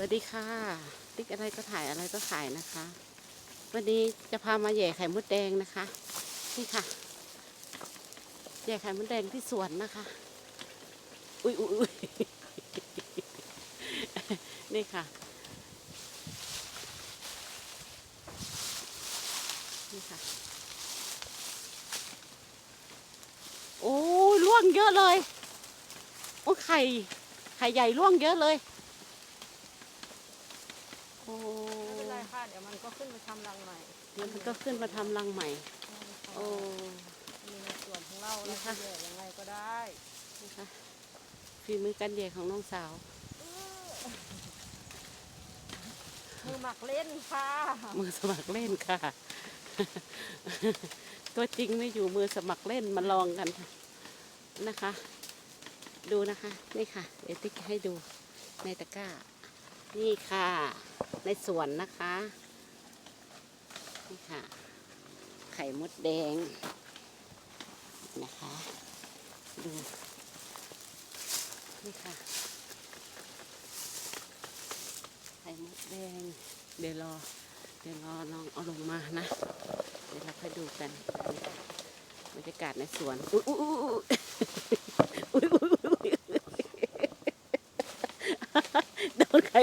วัสดีค่ะ ติ๊กอะไรก็ถ่ายอะไรก็ขายนะคะ วันนี้จะพามาแย่ไข่มดแดงนะคะ นี่ค่ะ แย่ไข่มดแดงที่สวนนะคะ อุ้ยอุ้ยอุ้ยนี่ค่ะ นี่ค่ะ โอ้ยล่วงเยอะเลย โอ้ไข่ ไข่ใหญ่ล่วงเยอะเลย ไม่เป็นไรค่ะ เดี๋ยวมันก็ขึ้นไปทำรังใหม่เดี๋ยวมันก็ขึ้นมาทำรังใหม่ โอ้ มีในส่วนของเราเรานะคะจะแย่ยังไงก็ได้นะคะฝีมือการแย่ของน้องสาว มือหมักเล่นค่ะมือสมัครเล่นค่ะ ตัวจริงไม่อยู่มือสมัครเล่นมาลองกันนะคะ ดูนะคะ นี่ค่ะ เดี๋ยวติ๊กให้ดูในตะกร้า นี่ค่ะ ในสวนนะคะ นี่ค่ะ ไข่มดแดง นะคะ ดู นี่ค่ะ ไข่มดแดง เดี๋ยวรอ เดี๋ยวรอน้องเอาลงมานะ เดี๋ยวเราค่อยดูกันบรรยากาศในสวน อุ้ยอุ้ยอุ้ยอุ้ยอุ้ยอุ้ยโดนไข่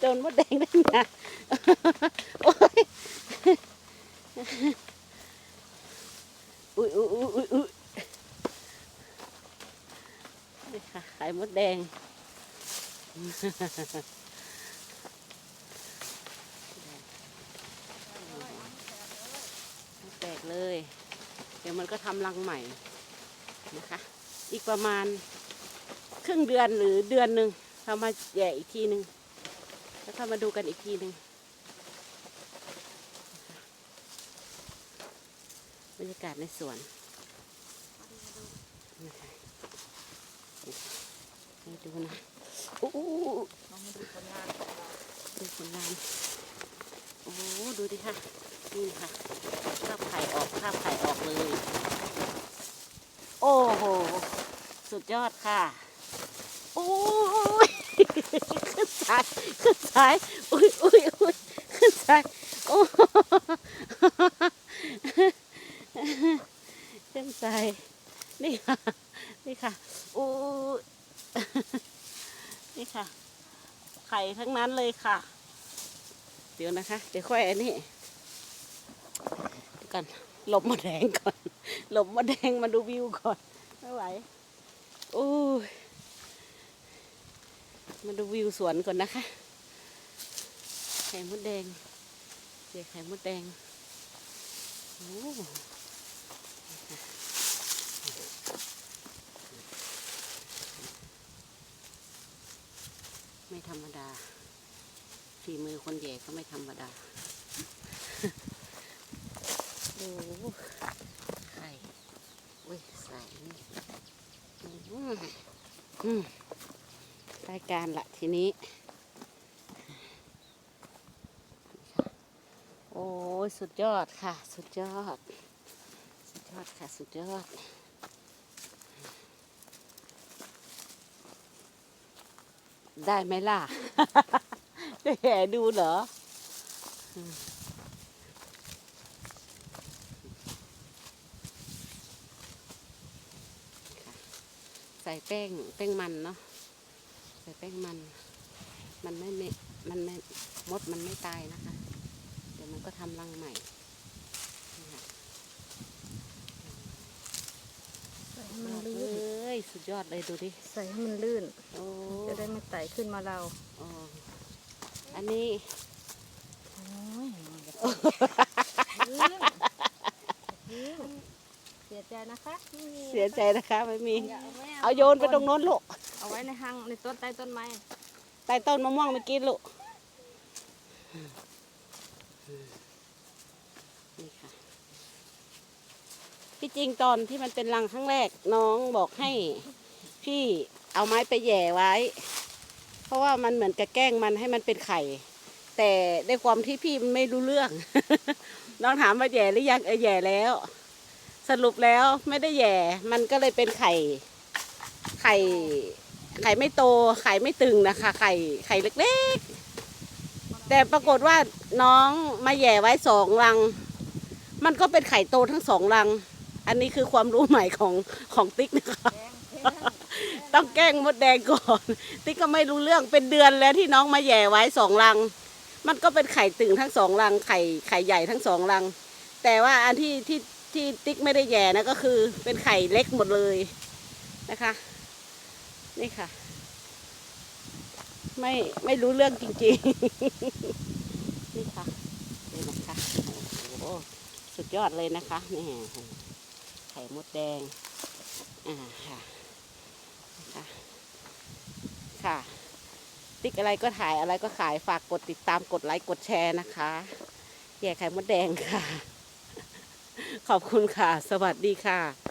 โดนมดแดงได้ไงโอ้ยอุ้ยอุ้ยอุ้ยอุ้ยอุ้ยนี่ค่ะไข่มดแดงแตกเลย เดี๋ยวมันก็ทำรังใหม่นะคะ อีกประมาณครึ่งเดือนหรือเดือนหนึ่ง เรามาแย่อีกทีหนึ่งแล้วก็มาดูกันอีกทีหนึ่งบรรยากาศในสวนนะคะให้ดูนะอู้หูเรามาดูผลงานดูผลงานโอ้ดูดิค่ะนี่ค่ะคาบไข่ออกคาบไข่ออกเลย โอ้โห สุดยอดค่ะ โอ้ ขึ้นสายขึ้นสายอุ้ยอุ้ยอุ้ยขึ้นสายโอ้ขึ้นสายนี่ค่ะ นี่ค่ะโอ้นี่ค่ะ ไข่ทั้งนั้นเลยค่ะ เดี๋ยวนะคะ เดี๋ยวค่อยอันนี้ก่อนหลบมาแดงก่อน หลบมาแดงมาดูวิวก่อน ไม่ไหวโอ้ มาดูวิวสวนก่อนนะคะ ไข่มดแดงเดี๋ยวไข่มดแดงโอ้ไม่ธรรมดา ฝีมือคนแย่ก็ไม่ธรรมดา โอ้โหไข่ อุ้ยใส่นี่อืม การละทีนี้ โอ้ยสุดยอดค่ะ สุดยอด สุดยอดค่ะ สุดยอดได้ไหมล่ะ ได้แห่ดูเหรอ ใส่แป้ง แป้งมันเนาะ แป้งมัน มันไม่ไม่ มันไม่ มดมันไม่ตายนะคะ เดี๋ยวมันก็ทำรังใหม่นี่ค่ะใส่ให้ยมันอดลื่เลนยสุดยอดเลยดูดิ ใส่ให้มันลื่น โอ้จะได้ไม่ไต่ขึ้นมาเราโอ้อันนี้ โอ้ยลื่นลื่นเสียใจนะคะไม่มีเสียใจนะคะไม่มีอย่าเอาไว้เอาโยนไปตรงโน้นลูก เอาไว้ในห้างในต้นใต้ต้นไม้ใต้ต้นมะม่วงเมื่อกี้ลูกนี่ค่ะที่จริงตอนที่มันเป็นรังครั้งแรกน้องบอกให้พี่เอาไม้ไปแย่ไว้ เพราะว่ามันเหมือนกับแกล้งมันให้มันเป็นไข่ แต่ด้วยความที่พี่ไม่รู้เรื่อง น้องถามว่าแย่หรือยังเออแย่แล้ว สรุปแล้วไม่ได้แย่ มันก็เลยเป็นไข่ ไข่ ไข่ไม่โตไข่ไม่ตึงนะคะ ไข่ไข่เล็กๆ แต่ปรากฏว่าน้องมาแย่ไว้สองรัง มันก็เป็นไข่โตทั้งสองรัง อันนี้คือความรู้ใหม่ของของติ๊กนะคะต้องแกล้งมดแดงก่อน ติ๊กก็ไม่รู้เรื่องเป็นเดือนแล้วที่น้องมาแย่ไว้สองรัง มันก็เป็นไข่ตึงทั้งสองรัง ไข่ไข่ใหญ่ทั้งสองรัง แต่ว่าอันที่ที่ที่ติ๊กไม่ได้แย่นะก็คือเป็นไข่เล็กหมดเลยนะคะ นี่ค่ะ ไม่ไม่รู้เรื่องจริงๆ นี่ค่ะนี่นะคะโอ้สุดยอดเลยนะคะนี่ไข่มดแดง อ่าค่ะนะคะค่ะ ติ๊กอะไรก็ถ่ายอะไรก็ขายฝากกดติดตามกดไลค์กดแชร์นะคะแย่ไข่มดแดงค่ะ ขอบคุณค่ะ สวัสดีค่ะ